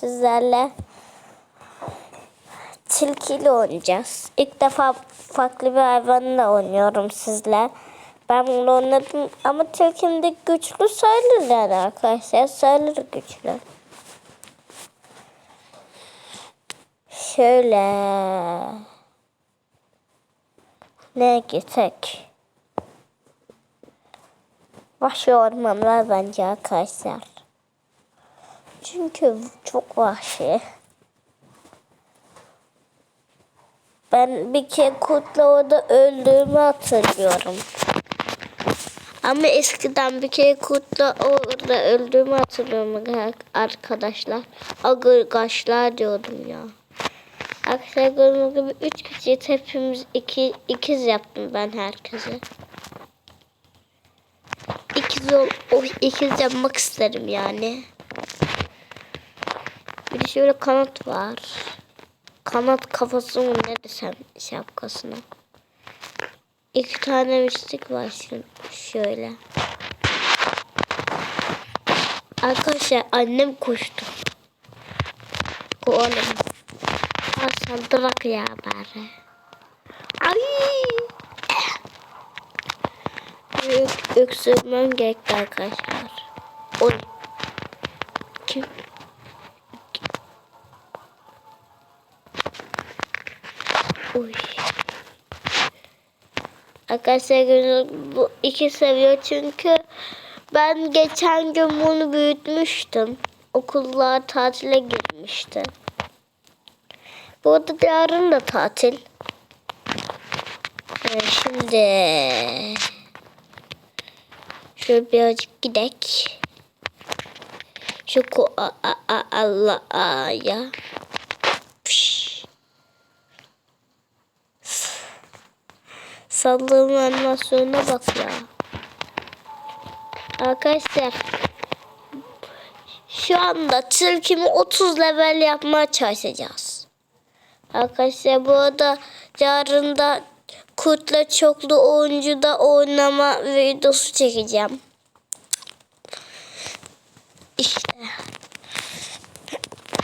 sizlerle tilkiyle oynayacağız. İlk defa farklı bir hayvanla oynuyorum sizle. Ben bunu oynadım ama tilkim de güçlü sayılır arkadaşlar. Sayılır güçlü. Şöyle. Ne gitsek? Vahşi ormanlar bence arkadaşlar. Çünkü çok vahşi. Ben bir kere kurtla orada öldüğümü hatırlıyorum. Ama eskiden bir kere kurtla orada öldüğümü hatırlıyorum arkadaşlar. Agırgaçlar diyordum ya. Arkadaşlar gördüğünüz gibi üç kişiyiz. Hepimiz iki, ikiz yaptım ben herkese. İkiz, ol, ikiz yapmak isterim yani. Bir de şöyle kanat var. Kanat kafası mı ne desem şapkasına. İki tane mistik var şu, şöyle. Arkadaşlar annem koştu. Oğlum. Saldırak ya bari. Ay. Ök, öksürmem gerekti arkadaşlar. Oy. Kim? Oy. Arkadaşlar bu iki seviyor çünkü ben geçen gün bunu büyütmüştüm. Okullar tatile girmişti. Bu arada yarın da tatil. Ee, şimdi şöyle birazcık gidek. Şu ko a a a Allah a ya. Pişt. Sallığın animasyonuna bak ya. Arkadaşlar şu anda tilkimi 30 level yapmaya çalışacağız. Arkadaşlar bu arada yarın da kurtla çoklu oyuncuda oynama videosu çekeceğim. İşte.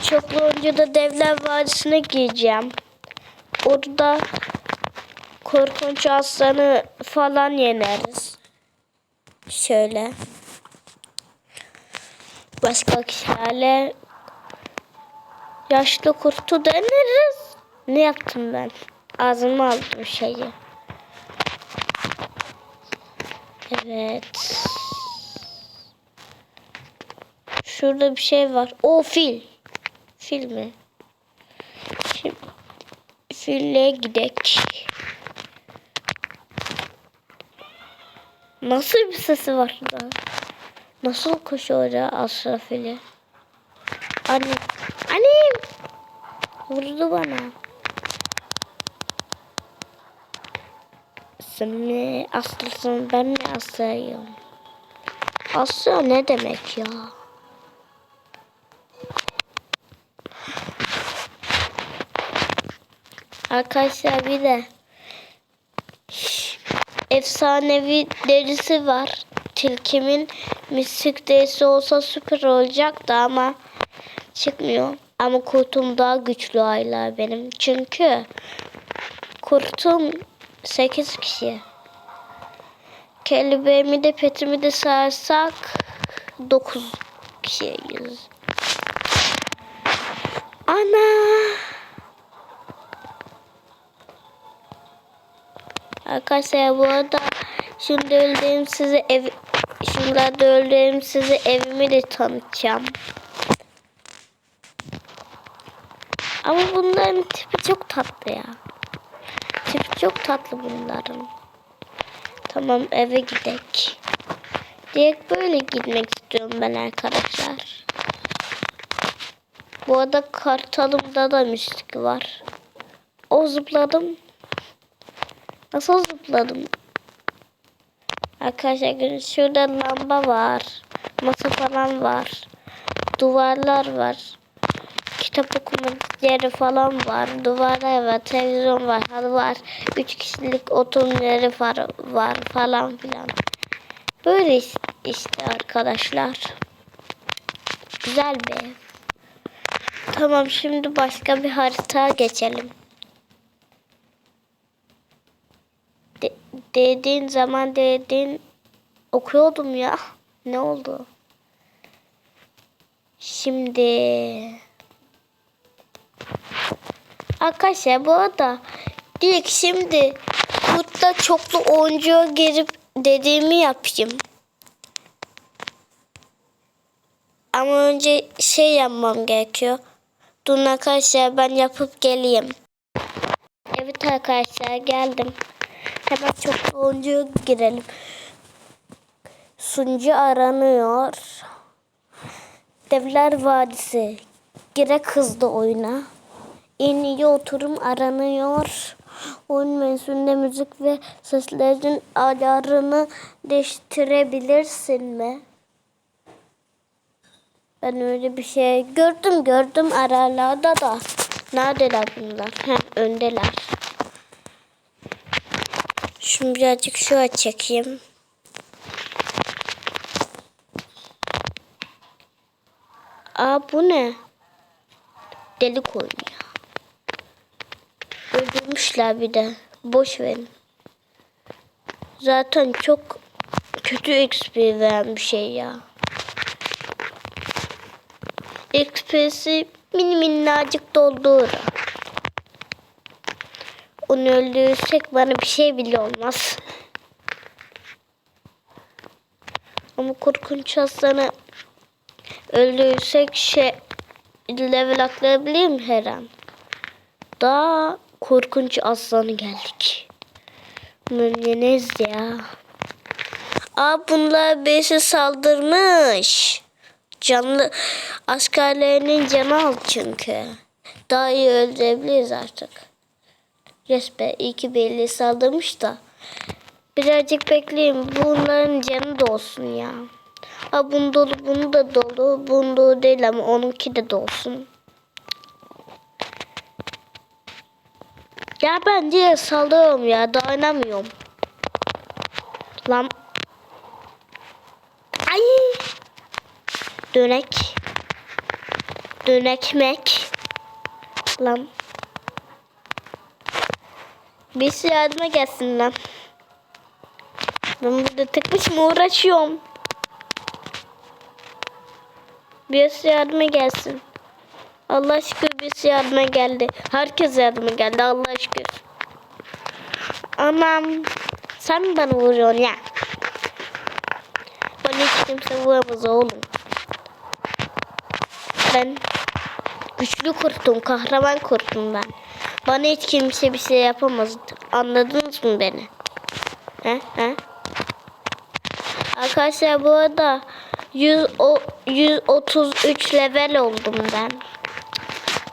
Çoklu oyuncuda Devler Vadisi'ne gireceğim. Orada korkunç aslanı falan yeneriz. Şöyle. Başka kişilerle yaşlı kurtu deneriz. Ne yaptım ben? Ağzıma aldım şeyi. Evet. Şurada bir şey var. O fil. Fil mi? Şimdi fille gidek. Nasıl bir sesi var da? Nasıl koşuyor ya Asra fili? Anne. Annem. Vurdu bana. Sen mi aslısın ben mi aslayım? Asya ne demek ya? Arkadaşlar bir de efsanevi derisi var. Tilkimin mistik derisi olsa süper olacaktı ama çıkmıyor. Ama kurtum daha güçlü aylar benim. Çünkü kurtum 8 kişi. Kelebeğimi de petimi de sarsak 9 kişiyiz. Ana! Arkadaşlar bu arada şimdi öldüğüm size ev şunlarda öldüğüm size evimi de tanıtacağım. Ama bunların tipi çok tatlı ya. Tipi çok tatlı bunların. Tamam eve gidek. Direkt böyle gitmek istiyorum ben arkadaşlar. Bu arada kartalımda da mistik var. O zıpladım. Nasıl zıpladım? Arkadaşlar şurada lamba var. Masa falan var. Duvarlar var. Kitap okuma yeri falan var. Duvarlar var. Televizyon var. Halı var. Üç kişilik oturma yeri var, var falan filan. Böyle işte arkadaşlar. Güzel bir ev. Tamam şimdi başka bir harita geçelim. De- dediğin zaman dediğin okuyordum ya. Ne oldu? Şimdi Arkadaşlar bu arada ilk şimdi burada çoklu oyuncuya girip dediğimi yapayım. Ama önce şey yapmam gerekiyor. Durun arkadaşlar ben yapıp geleyim. Evet arkadaşlar geldim. Hemen çoklu oyuncuya girelim. Sunucu aranıyor. Devler Vadisi. Gerek hızlı oyuna. En iyi oturum aranıyor. Oyun menüsünde müzik ve seslerin ayarını değiştirebilirsin mi? Ben öyle bir şey gördüm gördüm aralarda da. Neredeler bunlar? Heh, öndeler. Şunu birazcık şöyle çekeyim. Aa bu ne? Delik oyunu ya. Öldürmüşler bir de. Boş verin. Zaten çok kötü XP veren bir şey ya. XP'si mini minnacık doldur. Onu öldürürsek bana bir şey bile olmaz. Ama korkunç aslanı öldürürsek şey level atlayabilir mi her an? Daha korkunç aslanı geldik. Yeneriz ya. Aa bunlar birisi saldırmış. Canlı askerlerinin canı al çünkü. Daha iyi öldürebiliriz artık. Yes be iyi ki belli saldırmış da. Birazcık bekleyin. Bunların canı da olsun ya. Ha bunu dolu, bunu da dolu. Bunu dolu değil ama onunki de dolsun. Ya ben diye salıyorum ya. Dayanamıyorum. Lan. Ay. Dönek. Dönekmek. Lan. Birisi yardıma gelsin lan. Ben burada tek başıma uğraşıyorum. Birisi yardıma gelsin. Allah şükür birisi yardıma geldi. Herkes yardıma geldi Allah şükür. Anam. Sen bana vuruyorsun ya? Bana hiç kimse vuramaz oğlum. Ben güçlü kurtum, kahraman kurtum ben. Bana hiç kimse bir şey yapamaz. Anladınız mı beni? He? He? Arkadaşlar bu arada 100, o, 133 level oldum ben.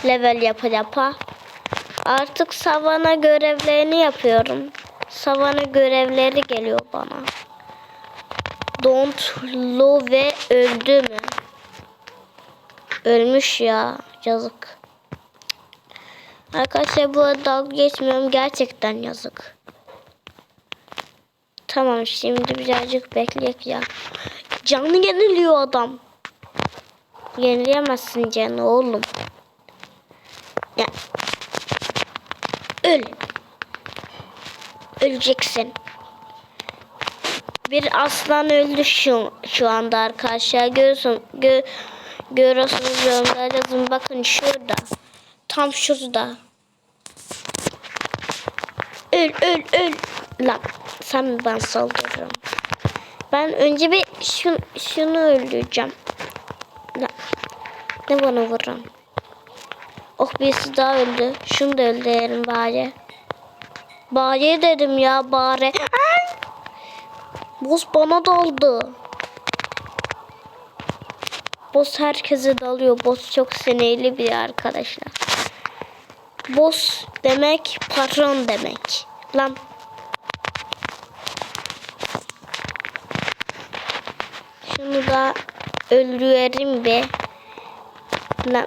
Level yapa yapa. Artık savana görevlerini yapıyorum. Savana görevleri geliyor bana. Don't Lo ve öldü mü? Ölmüş ya. Yazık. Arkadaşlar bu dalga geçmiyorum. Gerçekten yazık. Tamam şimdi birazcık bekleyek ya. Canlı yeniliyor adam. Yenileyemezsin canı oğlum. Ya. Öl. Öleceksin. Bir aslan öldü şu, şu anda arkadaşlar. Görüyorsun, gö, görüyorsunuz yorumlarda yazın. Bakın şurada. Tam şurada. Öl öl öl. Lan sen ben saldırırım. Ben önce bir şun, şunu öldüreceğim. Lan. Ne bana vuran? Oh birisi daha öldü. Şunu da öldürelim bari. Bari dedim ya bari. Boss bana daldı. Boss herkese dalıyor. Boss çok sinirli bir arkadaşlar. Boss demek patron demek. Lan. Şunu da öldürelim be. Lan.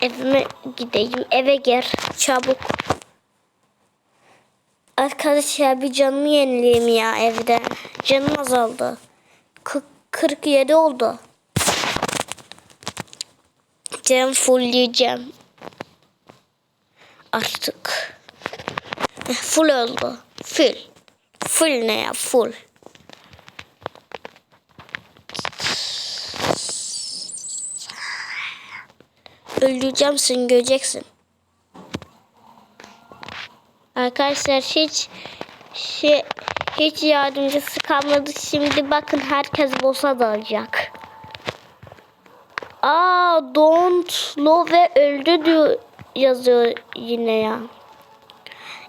Evime gideyim. Eve gir. Çabuk. Arkadaşlar bir canımı yenileyim ya evde. Canım azaldı. Kı- 47 oldu. Cem fullleyeceğim. Artık. Eh, Full oldu. Full. Full ne ya? Full. Öldüreceğim seni göreceksin. Arkadaşlar hiç şey, hiç yardımcısı kalmadı. Şimdi bakın herkes boss'a dalacak. Aa don't love ve öldü diyor yazıyor yine ya.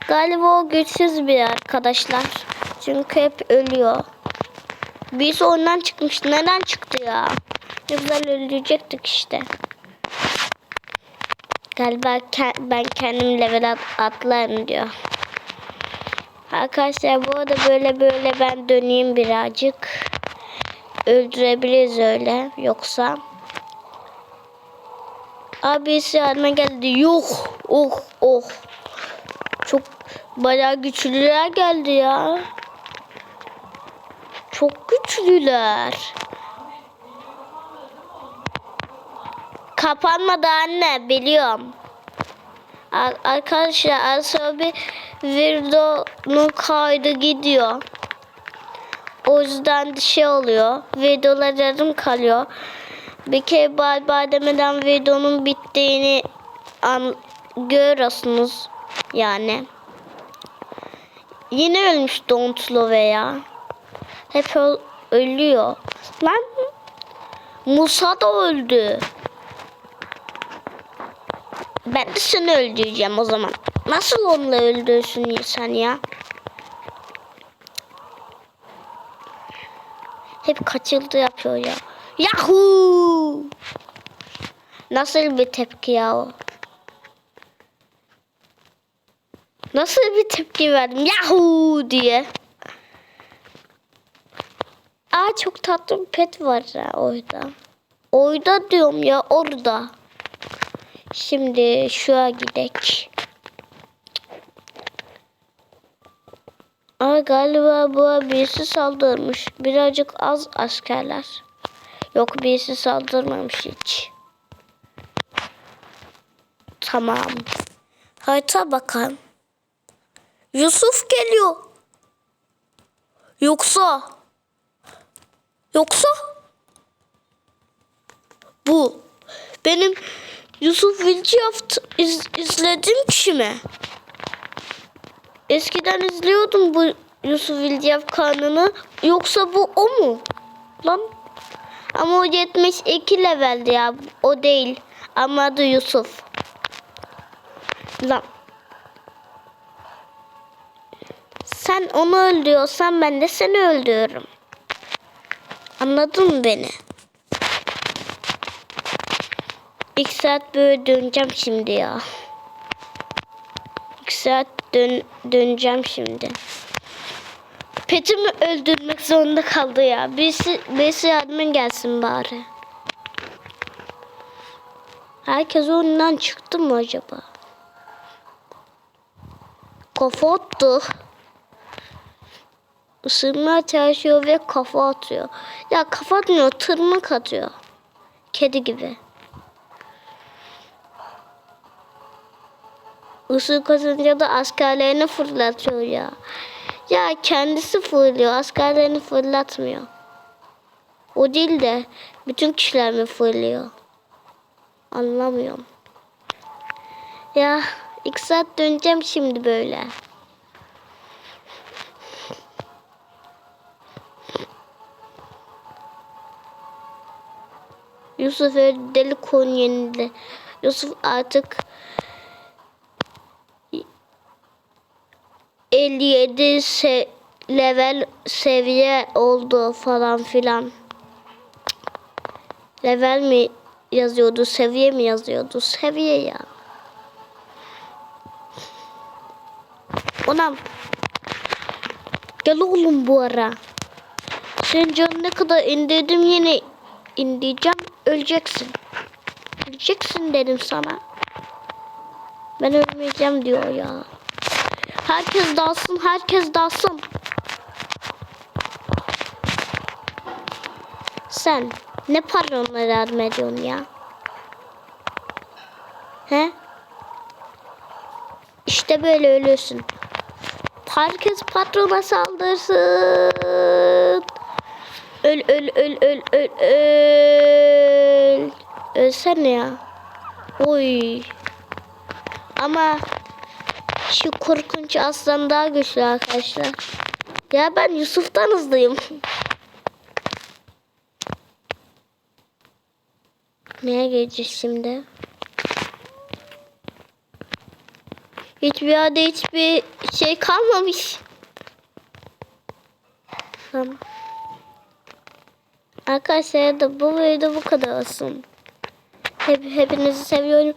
Galiba o güçsüz bir arkadaşlar. Çünkü hep ölüyor. Birisi ondan çıkmış. Neden çıktı ya? Güzel öldürecektik işte. Galiba ke- ben kendim level at- atlarım diyor. Arkadaşlar bu arada böyle böyle ben döneyim birazcık. Öldürebiliriz öyle. Yoksa Abisi yardıma geldi. Yok. Oh oh. Çok bayağı güçlüler geldi ya. Çok güçlüler. Kapanmadı anne biliyorum. Ar- Arkadaşlar az bir videonun kaydı gidiyor. O yüzden de şey oluyor. Videolar yarım kalıyor. Bir kere bay bay demeden videonun bittiğini an görüyorsunuz. Yani. Yine ölmüş Don't Love ya. Hep öl- ölüyor. Lan Musa da öldü. Ben de seni öldüreceğim o zaman. Nasıl onunla öldürsün sen ya? Hep kaçıldı yapıyor ya. Yahoo! Nasıl bir tepki ya o? Nasıl bir tepki verdim? Yahoo diye. Aa çok tatlı bir pet var ya orada. Orada diyorum ya orada. Şimdi şuraya gidek. Aa galiba bu birisi saldırmış. Birazcık az askerler. Yok birisi saldırmamış hiç. Tamam. Harita bakalım. Yusuf geliyor. Yoksa Yoksa bu benim Yusuf Wilcraft iz, izlediğim kişi mi? Eskiden izliyordum bu Yusuf Wilcraft kanını. Yoksa bu o mu? Lan ama o 72 leveldi ya. O değil. Ama adı Yusuf. Lan. Sen onu öldürüyorsan ben de seni öldürürüm. Anladın mı beni? İlk saat böyle döneceğim şimdi ya. İlk saat dön döneceğim şimdi. Petimi öldürmek zorunda kaldı ya. Birisi, birisi yardıma gelsin bari. Herkes oyundan çıktı mı acaba? Kafa attı. Isırmaya çalışıyor ve kafa atıyor. Ya kafa atmıyor, tırmık atıyor. Kedi gibi. Isırık atınca da askerlerini fırlatıyor ya. Ya kendisi fırlıyor, askerlerini fırlatmıyor. O değil de bütün kişiler mi fırlıyor? Anlamıyorum. Ya iki saat döneceğim şimdi böyle. Yusuf öyle deli Konya'nda. Yusuf artık 57 se level seviye oldu falan filan. Level mi yazıyordu, seviye mi yazıyordu? Seviye ya. Onam. Gel oğlum bu ara. Senin canın ne kadar indirdim yine indireceğim. Öleceksin. Öleceksin dedim sana. Ben ölmeyeceğim diyor ya. Herkes dalsın, herkes dalsın. Sen ne paranla yardım ediyorsun ya? He? İşte böyle ölüyorsun. Herkes patrona saldırsın. Öl öl öl öl öl öl. Ölsene ya. Oy. Ama şu korkunç aslan daha güçlü arkadaşlar. Ya ben Yusuf'tan hızlıyım. Neye geleceğiz şimdi? Hiçbir yerde hiçbir şey kalmamış. Tamam. Arkadaşlar da bu video bu kadar olsun. Hep, hepinizi seviyorum.